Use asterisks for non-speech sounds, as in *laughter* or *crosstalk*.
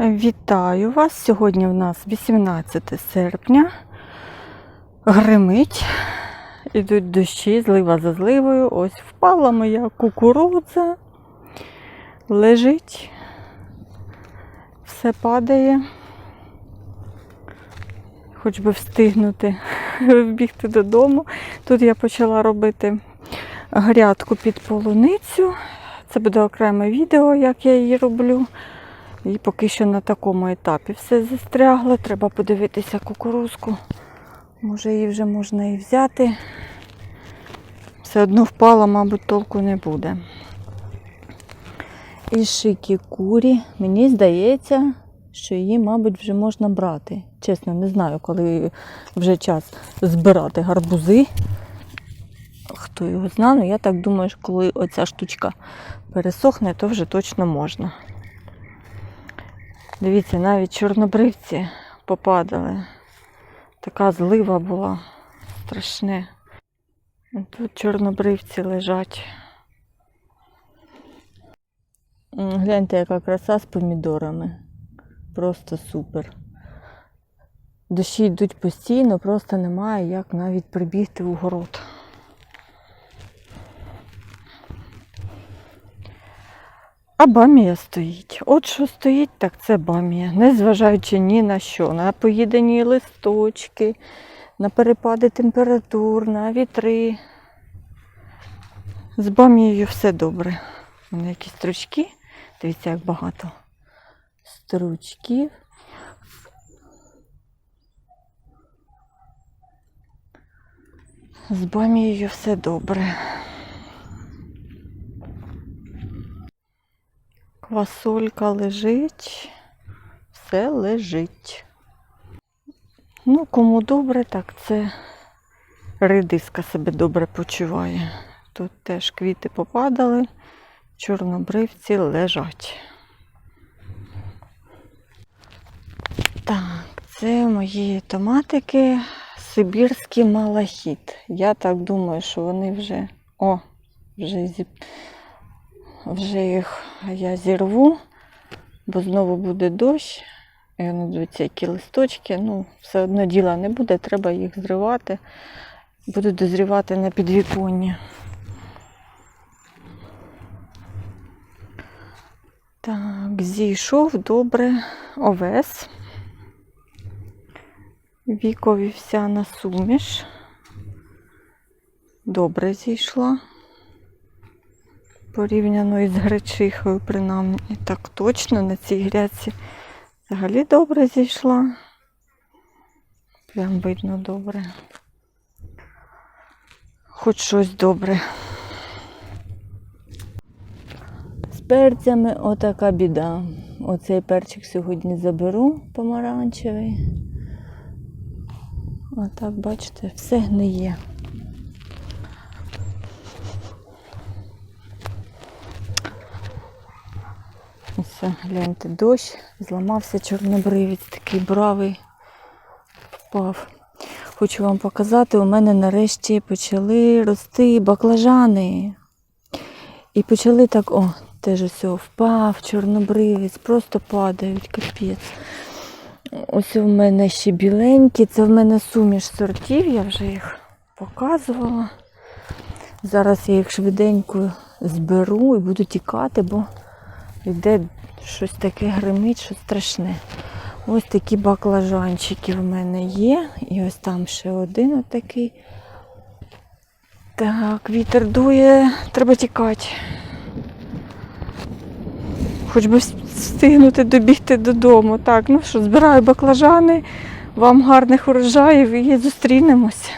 Вітаю вас! Сьогодні в нас 18 серпня. Гримить. Ідуть дощі, злива за зливою. Ось впала моя кукурудза. Лежить. Все падає. Хоч би встигнути *laughs* вбігти додому. Тут я почала робити грядку під полуницю. Це буде окреме відео, як я її роблю. І поки що на такому етапі все застрягло. Треба подивитися кукурузку. Може її вже можна і взяти. Все одно впала, мабуть, толку не буде. І шикі курі. Мені здається, що її, мабуть, вже можна брати. Чесно, не знаю, коли вже час збирати гарбузи. Хто його знає, ну я так думаю, що коли оця штучка пересохне, то вже точно можна. Дивіться, навіть чорнобривці попадали. Така злива була страшне. Тут чорнобривці лежать. Гляньте, яка краса з помідорами. Просто супер. Дощі йдуть постійно, просто немає як навіть прибігти в город. А бамія стоїть. От що стоїть, так це бамія. Незважаючи ні на що. На поїдені листочки, на перепади температур, на вітри. З бамією все добре. Мене якісь стручки. Дивіться, як багато стручків. З бамією все добре. Квасолька лежить, все лежить. Ну, кому добре, так це редиска себе добре почуває. Тут теж квіти попадали, чорнобривці лежать. Так, це мої томатики, сибірський малахіт. Я так думаю, що вони вже. О, вже зі вже їх я зірву, бо знову буде дощ. І воно які листочки. Ну, все одно діла не буде, треба їх зривати. Буду дозрівати на підвіконні. Так, зійшов добре овес. Вікові вся на суміш. Добре зійшла порівняно із гречихою, принаймні. Так точно на цій грядці взагалі добре зійшла. Прям видно добре. Хоч щось добре. З перцями отака біда. Оцей перчик сьогодні заберу помаранчевий. А так, бачите, все гниє. Ось, гляньте, дощ, зламався чорнобривець, такий бравий впав. Хочу вам показати, у мене нарешті почали рости баклажани. І почали так, о, теж ось впав, чорнобривець, просто падають, капець. Ось у мене ще біленькі, це в мене суміш сортів, я вже їх показувала. Зараз я їх швиденько зберу і буду тікати, бо йде щось таке гримить, що страшне. Ось такі баклажанчики в мене є. І ось там ще один отакий. Так, вітер дує, треба тікати. Хоч би встигнути добігти додому. Так, ну що, збираю баклажани, вам гарних урожаїв і зустрінемось.